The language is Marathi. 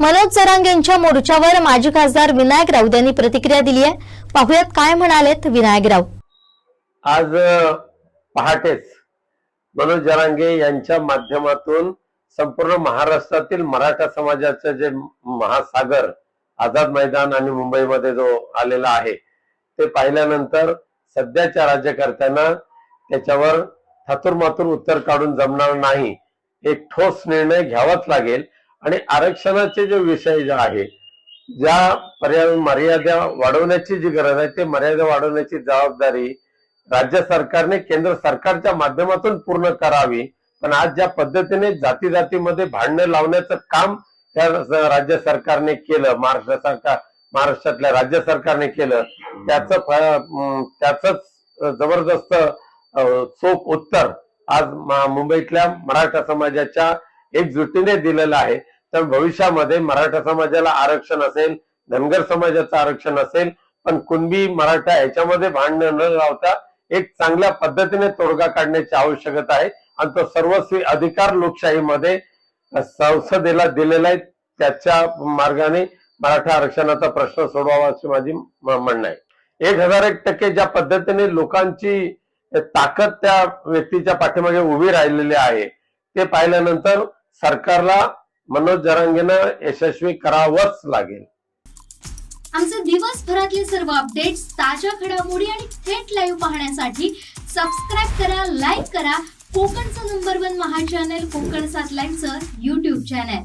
मनोज जरांग यांच्या मोर्चावर माजी खासदार विनायक राऊत यांनी प्रतिक्रिया दिली आहे. पाहुयात काय म्हणालेत विनायक राऊत. आज पहाटेच मनोज जरांगे यांच्या माध्यमातून संपूर्ण महाराष्ट्रातील मराठा समाजाचं जे महासागर आझाद मैदान आणि मुंबईमध्ये जो आलेला आहे ते पाहिल्यानंतर सध्याच्या राज्यकर्त्यांना त्याच्यावर थातुरमातुर उत्तर काढून जमणार नाही. एक ठोस निर्णय घ्यावाच लागेल. आणि आरक्षणाचे जे विषय जे आहे ज्या पर्याय मर्यादा वाढवण्याची जी गरज आहे ते मर्यादा वाढवण्याची जबाबदारी राज्य सरकारने केंद्र सरकारच्या माध्यमातून पूर्ण करावी. पण आज ज्या पद्धतीने जाती जातीमध्ये भांडणं लावण्याचं काम त्या राज्य सरकारने केलं महाराष्ट्र सरकार महाराष्ट्रातल्या राज्य सरकारने केलं त्याच त्याच जबरदस्त चोख उत्तर आज मुंबईतल्या मराठा समाजाच्या एकजुटीने दिलेलं आहे. तर भविष्यामध्ये मराठा समाजाला आरक्षण असेल धनगर समाजाचं आरक्षण असेल पण कुणबी मराठा याच्यामध्ये भांडण न लावता एक चांगल्या पद्धतीने तोडगा काढण्याची आवश्यकता आहे. आणि तो सर्वस्वी अधिकार लोकशाहीमध्ये संसदेला दिलेला आहे. त्याच्या मार्गाने मराठा आरक्षणाचा प्रश्न सोडवावा अशी माझी म्हणणं आहे. एक हजार एक टक्के ज्या पद्धतीने लोकांची ताकद त्या व्यक्तीच्या पाठीमागे उभी राहिलेली आहे ते पाहिल्यानंतर सरकारला मनोज जरांगेनं यशस्वी करावंच लागेल. आमचे दिवसभरातले सर्व अपडेट्स ताज्या घडामोडी आणि थेट लाईव्ह पाहण्यासाठी सबस्क्राईब करा लाईक करा. कोकणचं number one Maha channel Konkan सात लाईनचं युट्यूब चॅनल